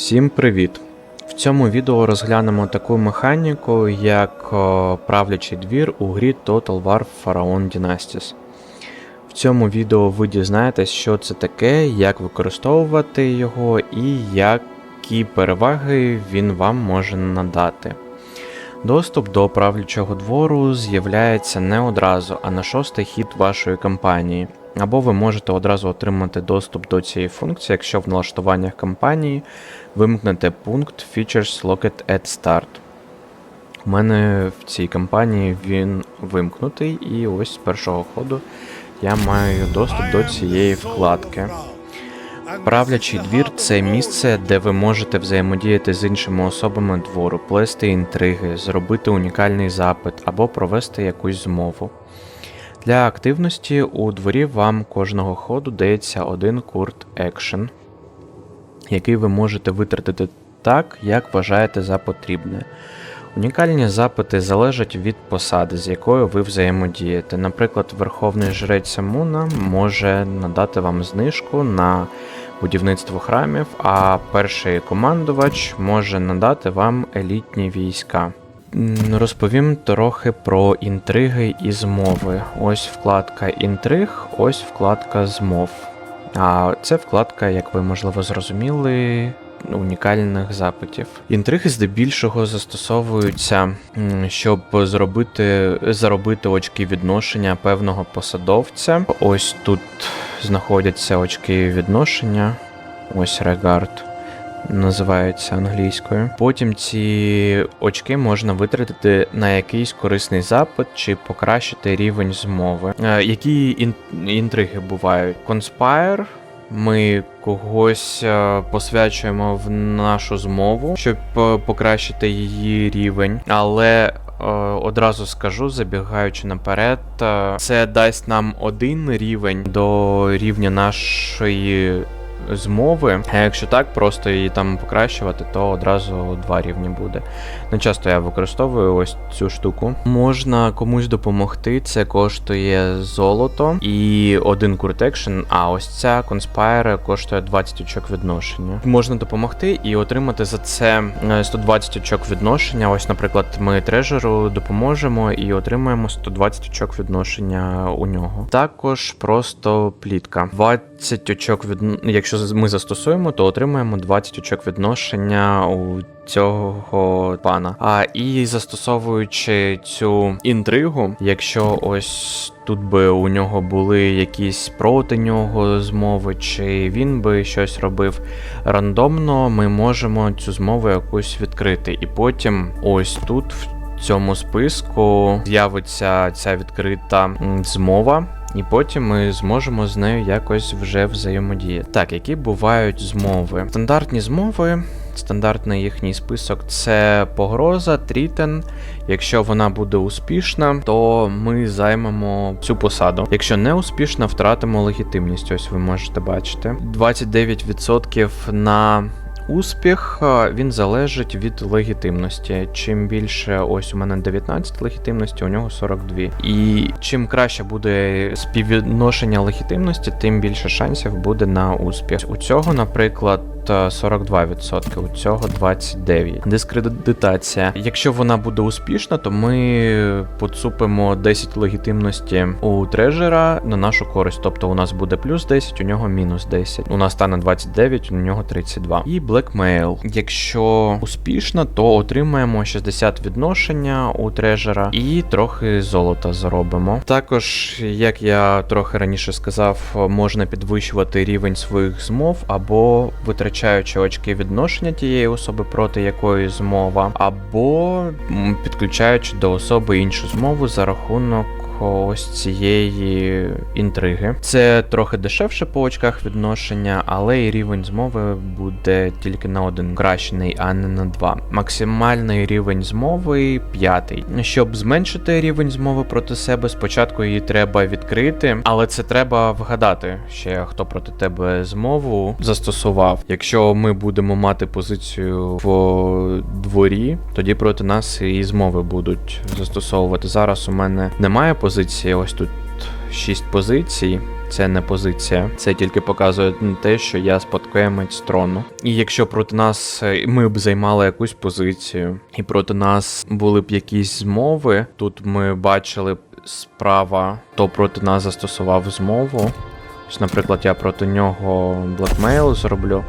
Всім привіт! В цьому відео розглянемо таку механіку, як правлячий двір у грі Total War Pharaon Dynasties. В цьому відео ви дізнаєтесь, що це таке, як використовувати його і які переваги він вам може надати. Доступ до правлячого двору з'являється не одразу, а на шостий хід вашої кампанії. Або ви можете одразу отримати доступ до цієї функції, якщо в налаштуваннях кампанії вимкнете пункт Features Locked at Start. У мене в цій кампанії він вимкнутий, і ось з першого ходу я маю доступ до цієї вкладки. Правлячий двір це місце, де ви можете взаємодіяти з іншими особами двору, плести інтриги, зробити унікальний запит або провести якусь змову. Для активності у дворі вам кожного ходу дається один курт екшен, який ви можете витратити так, як вважаєте за потрібне. Унікальні запити залежать від посади, з якою ви взаємодієте. Наприклад, Верховний Жрець Самуна може надати вам знижку на будівництво храмів, а перший командувач може надати вам елітні війська. Розповім трохи про інтриги і змови. Ось вкладка інтриг, ось вкладка змов. А це вкладка, як ви можливо зрозуміли, унікальних запитів. Інтриги здебільшого застосовуються, щоб зробити, заробити очки відношення певного посадовця. Ось тут знаходяться очки відношення. Ось регард називається англійською. Потім ці очки можна витратити на якийсь корисний запит чи покращити рівень змови. Е, які ін- інтриги бувають? Conspire. Ми когось е, посвячуємо в нашу змову, щоб е, покращити її рівень, але одразу скажу, забігаючи наперед, це дасть нам один рівень до рівня нашої змови. А якщо так, просто її там покращувати, то одразу два рівні буде. Не часто я використовую ось цю штуку. Можна комусь допомогти, це коштує золото і один курт екшен, а ось ця конспайра коштує 20 очок відношення. Можна допомогти і отримати за це е, 120 очок відношення. Ось, наприклад, ми трежеру допоможемо і отримаємо 120 очок відношення у нього. Також просто плітка. 20 очок від... Якщо ми застосуємо, то отримаємо 20 очок відношення у цього пана. А і застосовуючи цю інтригу, якщо ось тут би у нього були якісь проти нього змови, чи він би щось робив рандомно, ми можемо цю змову якусь відкрити. І потім ось тут в цьому списку з'явиться ця відкрита змова. І потім ми зможемо з нею якось вже взаємодіяти. Так, які бувають змови? Стандартні змови, стандартний їхній список це погроза, трітен. Якщо вона буде успішна, то ми займемо цю посаду. Якщо не успішна, втратимо легітимність. Ось ви можете бачити. 29% на Успіх він залежить від легітимності. Чим більше, ось у мене 19 легітимності, у нього 42. І чим краще буде співвідношення легітимності, тим більше шансів буде на успіх. У цього, наприклад, 42%, у цього 29%. Дискредитація. Якщо вона буде успішна, то ми поцупимо 10 легітимності у трежера на нашу користь. Тобто у нас буде плюс 10, у нього мінус 10. У нас стане 29, у нього 32. І Blackmail. Якщо успішно, то отримаємо 60 відношення у трежера і трохи золота заробимо. Також, як я трохи раніше сказав, можна підвищувати рівень своїх змов або витрачаючи очки відношення тієї особи, проти якої змова, або підключаючи до особи іншу змову за рахунок ось цієї інтриги. Це трохи дешевше по очках відношення, але і рівень змови буде тільки на один кращений, а не на два. Максимальний рівень змови п'ятий. Щоб зменшити рівень змови проти себе, спочатку її треба відкрити, але це треба вгадати ще хто проти тебе змову застосував. Якщо ми будемо мати позицію в дворі, тоді проти нас і змови будуть застосовувати. Зараз у мене немає позиції, ось тут 6 позицій. це не позиція. Це тільки показує те, що я спадкоємець трону. І якщо проти нас е, ми б займали якусь позицію, і проти нас були б якісь змови, тут ми бачили б справа, хто проти нас застосував змову. Ось, наприклад, я проти нього блекмейл зроблю.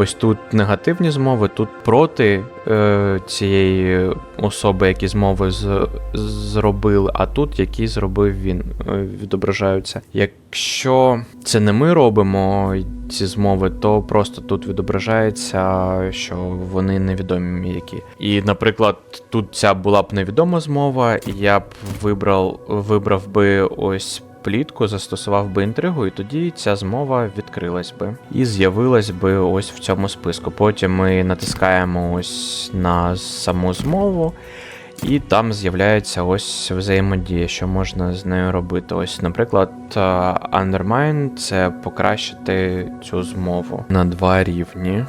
Ось тут негативні змови, тут проти е, цієї особи, які змови з, зробили, а тут які зробив він, е, відображаються. Якщо це не ми робимо ці змови, то просто тут відображається, що вони невідомі які. І, наприклад, тут ця була б невідома змова, і я б вибрав, вибрав би ось плітку, застосував би інтригу, і тоді ця змова відкрилась би і з'явилась би ось в цьому списку. Потім ми натискаємо ось на саму змову. І там з'являється ось взаємодія, що можна з нею робити. Ось, наприклад, е, Undermine це покращити цю змову на два рівні.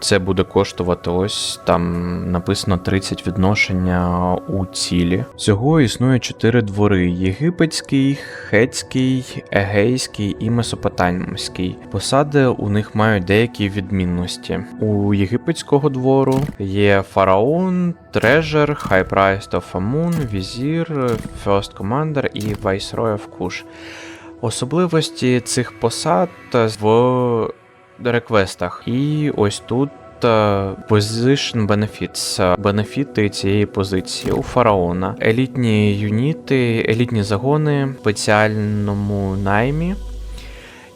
Це буде коштувати ось там написано 30 відношення у цілі. Всього існує чотири двори: єгипетський, хетський, егейський і месопотамський. Посади у них мають деякі відмінності. У єгипетського двору є фараон, трежер, Priest of Amun, візір, First Commander і Viceroy of Kush. Особливості цих посад в реквестах. І ось тут е, Position Benefits, е, бенефіти цієї позиції у фараона. Елітні юніти, елітні загони спеціальному наймі.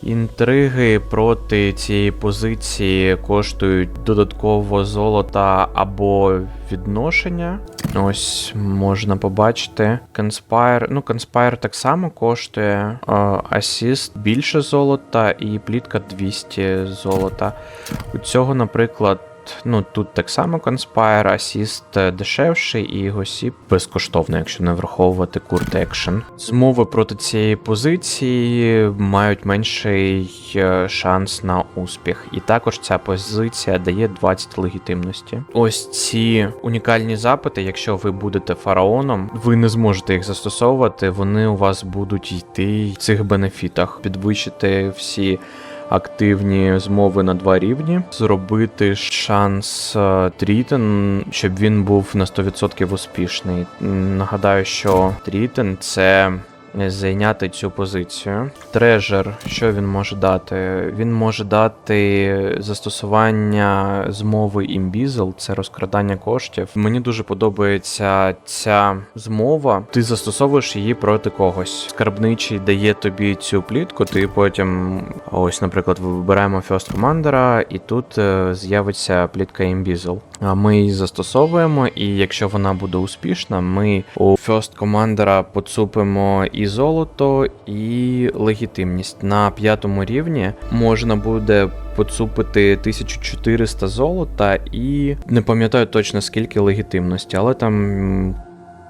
Інтриги проти цієї позиції коштують додатково золота або відношення. Ось можна побачити. Конспайр. ну, Conspire так само коштує. Асіст більше золота і плітка 200 золота. У цього, наприклад. Ну, тут так само Conspire, Assist дешевший і Госіп безкоштовно, якщо не враховувати Курт Action. Змови проти цієї позиції мають менший е, шанс на успіх. І також ця позиція дає 20 легітимності. Ось ці унікальні запити, якщо ви будете фараоном, ви не зможете їх застосовувати, вони у вас будуть йти в цих бенефітах, підвищити всі активні змови на два рівні, зробити шанс е, Трітен, щоб він був на 100% успішний. Нагадаю, що Трітен це. Зайняти цю позицію. Трежер, що він може дати? Він може дати застосування змови Імбізл, це розкрадання коштів. Мені дуже подобається ця змова. Ти застосовуєш її проти когось. Скарбничий дає тобі цю плітку, ти потім, ось, наприклад, вибираємо First Commander, і тут е, з'явиться плітка Імбізл. А Ми її застосовуємо, і якщо вона буде успішна, ми у First Commander поцупимо і золото, і легітимність. На п'ятому рівні можна буде поцупити 1400 золота і не пам'ятаю точно скільки легітимності, але там.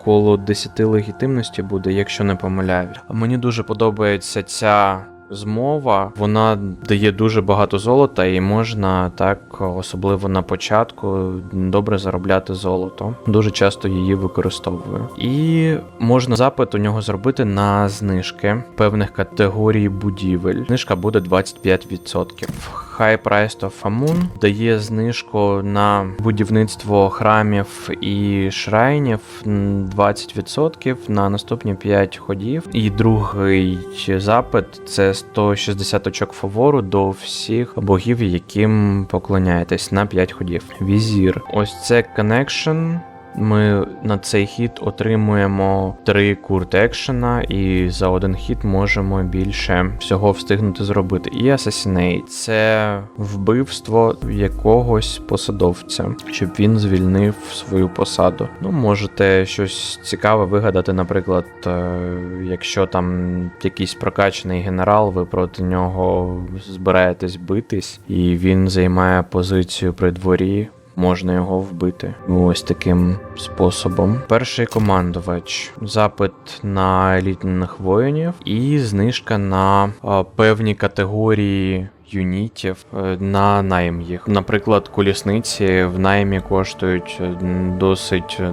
Коло 10 легітимності буде, якщо не помиляюсь. Мені дуже подобається ця змова, вона дає дуже багато золота, і можна так, особливо на початку, добре заробляти золото. Дуже часто її використовую. І можна запит у нього зробити на знижки певних категорій будівель. Знижка буде 25%. High Price of Amun дає знижку на будівництво храмів і шрайнів 20% на наступні 5 ходів. І другий запит це 160 очок фавору до всіх богів, яким поклоняєтесь на 5 ходів. Візір. Ось це connection. Ми на цей хід отримуємо три курт екшена, і за один хід можемо більше всього встигнути зробити. І Assassinate – це вбивство якогось посадовця, щоб він звільнив свою посаду. Ну, можете щось цікаве вигадати, наприклад, е, якщо там якийсь прокачаний генерал, ви проти нього збираєтесь битись, і він займає позицію при дворі можна його вбити. Ось таким способом. Перший командувач, запит на елітних воїнів і знижка на а, певні категорії юнітів е, на найм їх. Наприклад, колісниці в наймі коштують е, досить е,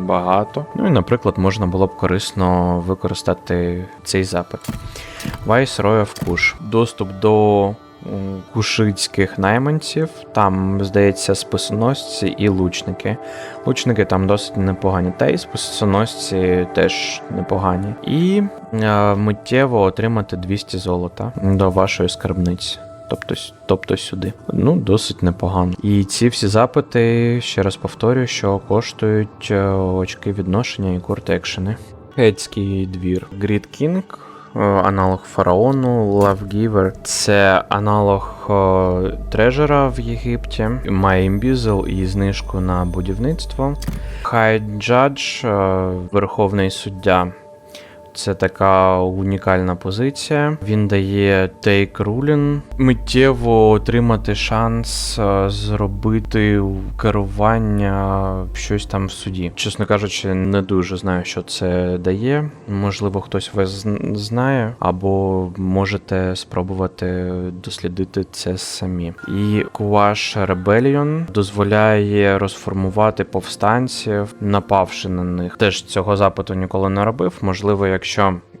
багато. Ну і, наприклад, можна було б корисно використати цей запит. Viceroy of Kush. Доступ до кушицьких найманців. Там, здається, списоносці і лучники. Лучники там досить непогані, та й списоносці теж непогані. І е, миттєво отримати 200 золота до вашої скарбниці. Тобто, тобто сюди. Ну, досить непогано. І ці всі запити, ще раз повторюю, що коштують е, очки відношення і курт екшени. Гетський двір. Грід Кінг, аналог фараону, Lawgiver – це аналог е, трежера в Єгипті. Має імбізел і знижку на будівництво. High Judge, е, верховний суддя. Це така унікальна позиція. Він дає take ruling, миттєво отримати шанс е, зробити керування щось там в суді. Чесно кажучи, не дуже знаю, що це дає. Можливо, хтось вас знає, або можете спробувати дослідити це самі. І Quash Rebellion дозволяє розформувати повстанців, напавши на них. Теж цього запиту ніколи не робив. Можливо, якщо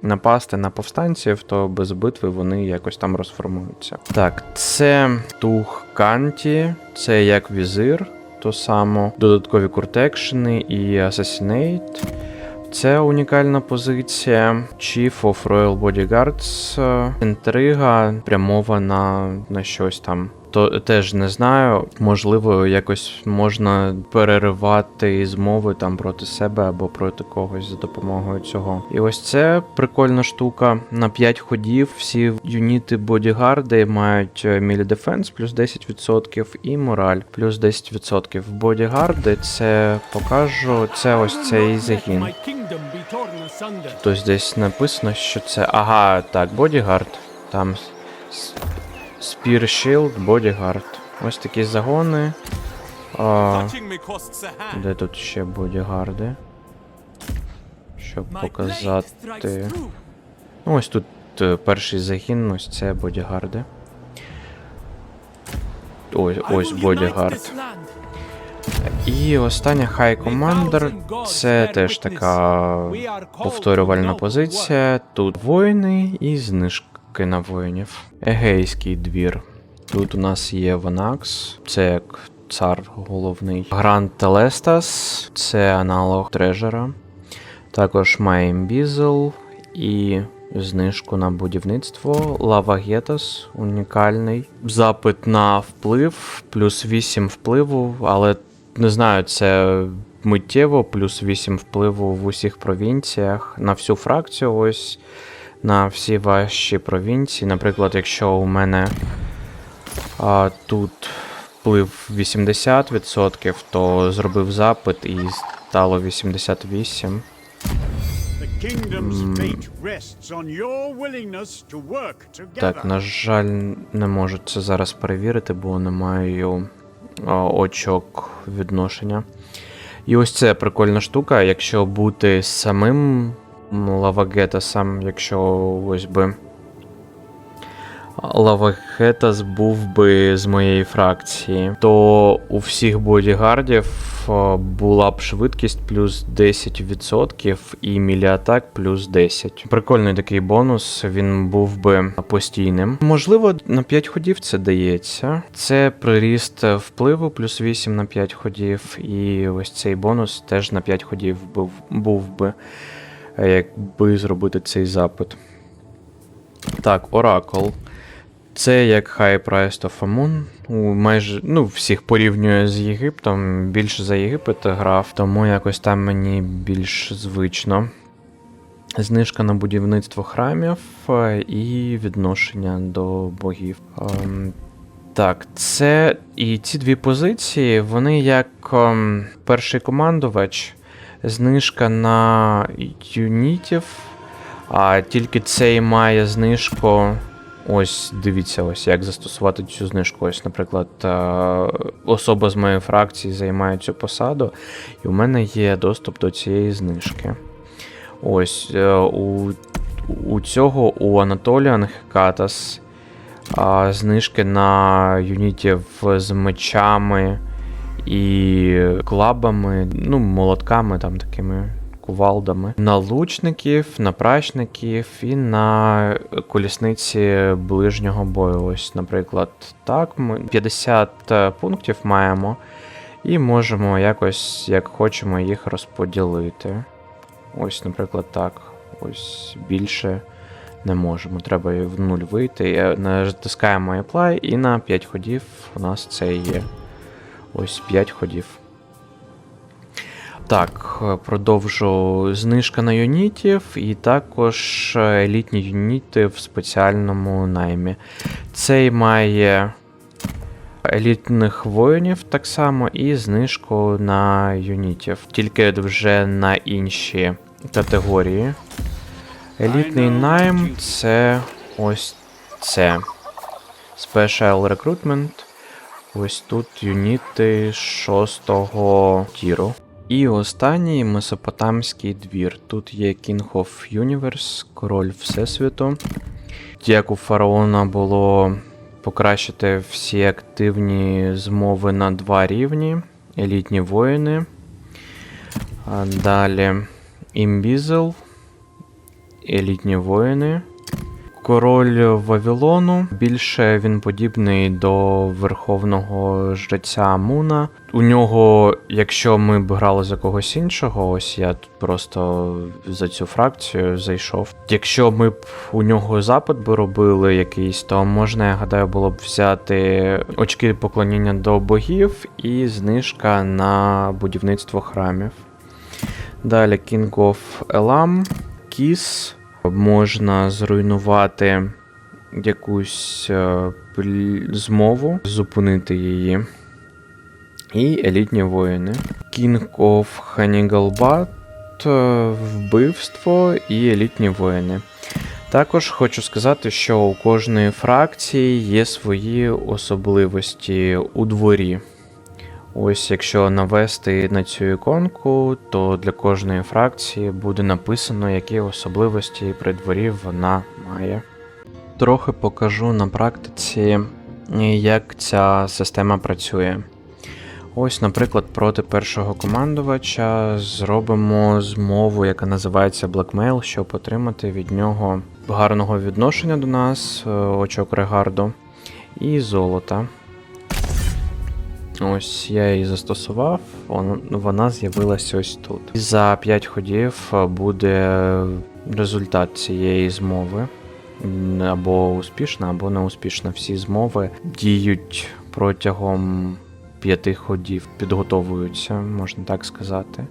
напасти на повстанців, то без битви вони якось там розформуються. Так, це Тух Канті, це як візир, то само, додаткові куртекшени і Assassinate. Це унікальна позиція. Chief of Royal Bodyguards. Інтрига прямована на щось там. То теж не знаю. Можливо, якось можна переривати змови там проти себе або проти когось за допомогою цього. І ось це прикольна штука. На 5 ходів всі юніти бодігарди мають е, melee defense плюс 10% і мораль плюс 10%. Бодігарди це покажу. Це ось цей загін. Тобто десь написано, що це. Ага, так, бодігард. Там Spear Shield, бодігард. Ось такі загони. А, де тут ще бодігарди? Щоб показати. Ну, ось тут е, перший загін, ось це бодігарди. Ось, ось бодігард. І остання High Commander. Це теж така повторювальна позиція. Тут воїни і знижки на воїнів. Егейський двір. Тут у нас є Ванакс, це як цар головний. Гранд Телестас, це аналог Трежера. Також має Імбізел і знижку на будівництво. Лава Гетас унікальний. Запит на вплив, плюс 8 впливу, але не знаю, це миттєво, плюс 8 впливу в усіх провінціях на всю фракцію. Ось на всі ваші провінції. Наприклад, якщо у мене а, тут вплив 80%, то зробив запит і стало 88%. The kingdom's fate rests on your willingness to work together. Так, на жаль, не можу це зараз перевірити, бо не маю очок відношення. І ось це прикольна штука. Якщо бути самим Лавагетасом, якщо ось би. Лавагетас був би з моєї фракції, то у всіх бодігардів була б швидкість плюс 10% і міліатак плюс 10. Прикольний такий бонус, він був би постійним. Можливо, на 5 ходів це дається. Це приріст впливу плюс 8 на 5 ходів, і ось цей бонус теж на 5 ходів був, був би, е, якби зробити цей запит. Так, Оракл. Це як High Priest of Amun. У майже ну, всіх порівнює з Єгиптом. Більше за Єгипет грав, тому якось там мені більш звично. Знижка на будівництво храмів е, і відношення до богів. Ем, так, це і ці дві позиції, вони як ем, перший командувач, знижка на юнітів, а тільки цей має знижку. Ось дивіться, ось як застосувати цю знижку. Ось, наприклад, е, особа з моєї фракції займає цю посаду, і у мене є доступ до цієї знижки. Ось е, у, у цього у Анатоліан Хекатас знижки на юнітів з мечами і клабами, ну, молотками там такими. Кувалдами на лучників, на прачників і на колісниці ближнього бою. Ось, наприклад, так. Ми 50 пунктів маємо, і можемо якось, як хочемо, їх розподілити. Ось, наприклад, так. Ось більше не можемо. Треба в нуль вийти. Е, Натискаємо Apply, і на 5 ходів у нас це є. Ось 5 ходів. Так, е, продовжу знижка на юнітів, і також е, елітні юніти в спеціальному наймі. Цей має елітних воїнів так само і знижку на юнітів, тільки вже на інші категорії. Елітний найм це ось це. Special Recruitment. Ось тут юніти шостого тіру. І останній месопотамський двір. Тут є King of Universe, король Всесвіту. Як у фараона було покращити всі активні змови на два рівні. Елітні воїни. Далі Імбізел. Елітні воїни. Король Вавилону. Більше він подібний до верховного жреця Амуна. У нього, якщо ми б грали за когось іншого, ось я тут просто за цю фракцію зайшов. Якщо ми б у нього запит би робили якийсь, то можна, я гадаю, було б взяти очки поклоніння до богів і знижка на будівництво храмів. Далі King of Elam, Кіс. Можна зруйнувати якусь е, змову, зупинити її. І елітні воїни. King of Hannigalbat, е, вбивство і елітні воїни. Також хочу сказати, що у кожної фракції є свої особливості у дворі. Ось якщо навести на цю іконку, то для кожної фракції буде написано, які особливості при дворі вона має. Трохи покажу на практиці, як ця система працює. Ось, наприклад, проти першого командувача зробимо змову, яка називається Blackmail, щоб отримати від нього гарного відношення до нас, е, очок регарду і золота. Ось я її застосував, вона, з'явилася ось тут. І за 5 ходів е, буде результат цієї змови. Або успішна, або неуспішна. Всі змови діють протягом 5 ходів, підготовуються, можна так сказати.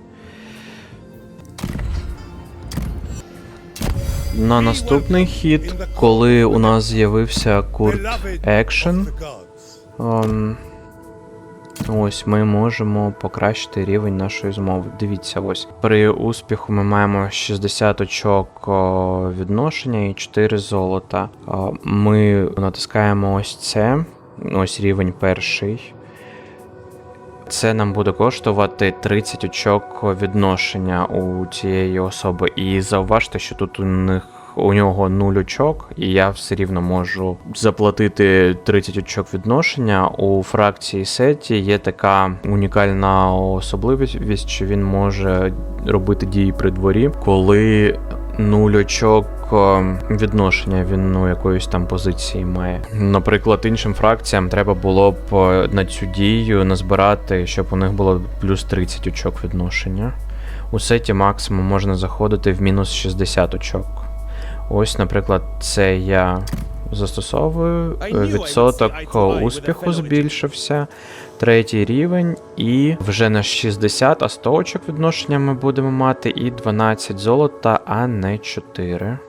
На наступний хід, коли у нас з'явився курт Action, ем, Ось ми можемо покращити рівень нашої змови. Дивіться, ось при успіху ми маємо 60 очок відношення і 4 золота. Ми натискаємо ось це, ось рівень перший. Це нам буде коштувати 30 очок відношення у цієї особи. І зауважте, що тут у них у нього 0 очок, і я все рівно можу заплатити 30 очок відношення. У фракції Сеті є така унікальна особливість, що він може робити дії при дворі, коли 0 очок е, відношення він ну, якоїсь там позиції має. Наприклад, іншим фракціям треба було б е, на цю дію назбирати, щоб у них було плюс 30 очок відношення. У сеті максимум можна заходити в мінус 60 очок. Ось, наприклад, це я застосовую. Відсоток успіху збільшився. Третій рівень, і вже на 60, а 100 очок відношення ми будемо мати, і 12 золота, а не 4.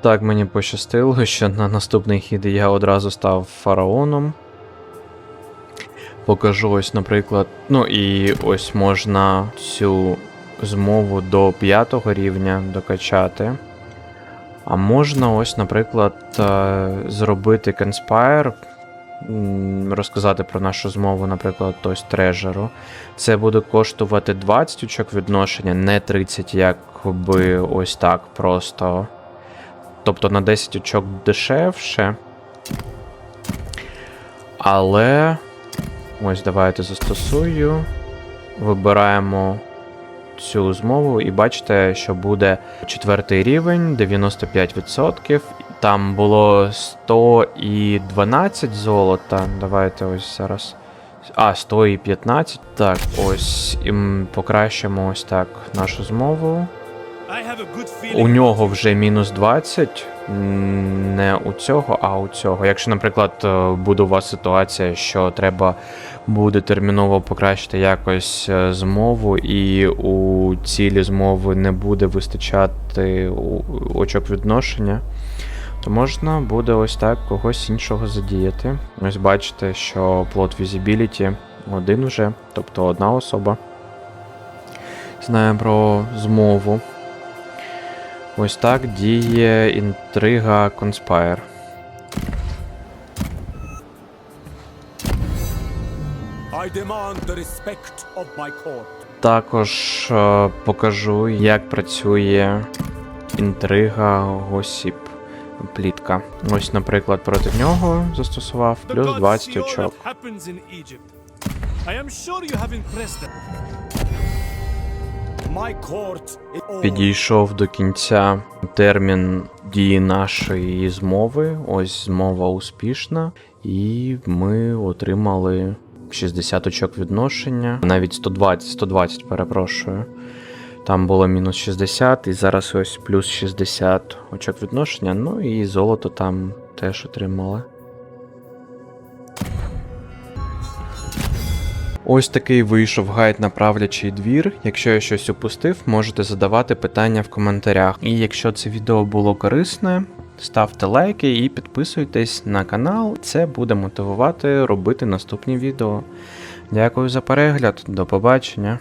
Так, мені пощастило, що на наступний хід я одразу став фараоном. Покажу ось, наприклад. Ну і ось можна цю змову до 5 рівня докачати. А можна ось, наприклад, е, зробити м, розказати про нашу змову, наприклад, ось трежеру. Це буде коштувати 20 очок відношення, не 30, як би ось так просто. тобто на 10 очок дешевше. Але. Ось давайте застосую. Вибираємо цю змову і бачите, що буде четвертий рівень, 95%. Там було 112 золота. Давайте ось зараз. А, 100 і 15. Так, ось. І покращимо ось так нашу змову. У нього вже мінус 20. Не у цього, а у цього. Якщо, наприклад, е, буде у вас ситуація, що треба буде терміново покращити якось е, змову, і у цілі змови не буде вистачати очок відношення, то можна буде ось так когось іншого задіяти. Ось бачите, що плот Visibility один уже, тобто одна особа. Знає про змову. Ось так діє інтрига Conspire. Demand the respect of my court. Також е, покажу, як працює інтрига Госіп Плітка. Ось, наприклад, проти нього застосував плюс 20 очок. Підійшов до кінця термін дії нашої змови. Ось змова успішна, і ми отримали 60 очок відношення, навіть 120, 120, перепрошую. Там було мінус 60, і зараз ось плюс 60 очок відношення. Ну і золото там теж отримали. Ось такий вийшов гайд на правлячий двір. Якщо я щось упустив, можете задавати питання в коментарях. І якщо це відео було корисне, ставте лайки і підписуйтесь на канал. Це буде мотивувати робити наступні відео. Дякую за перегляд, до побачення.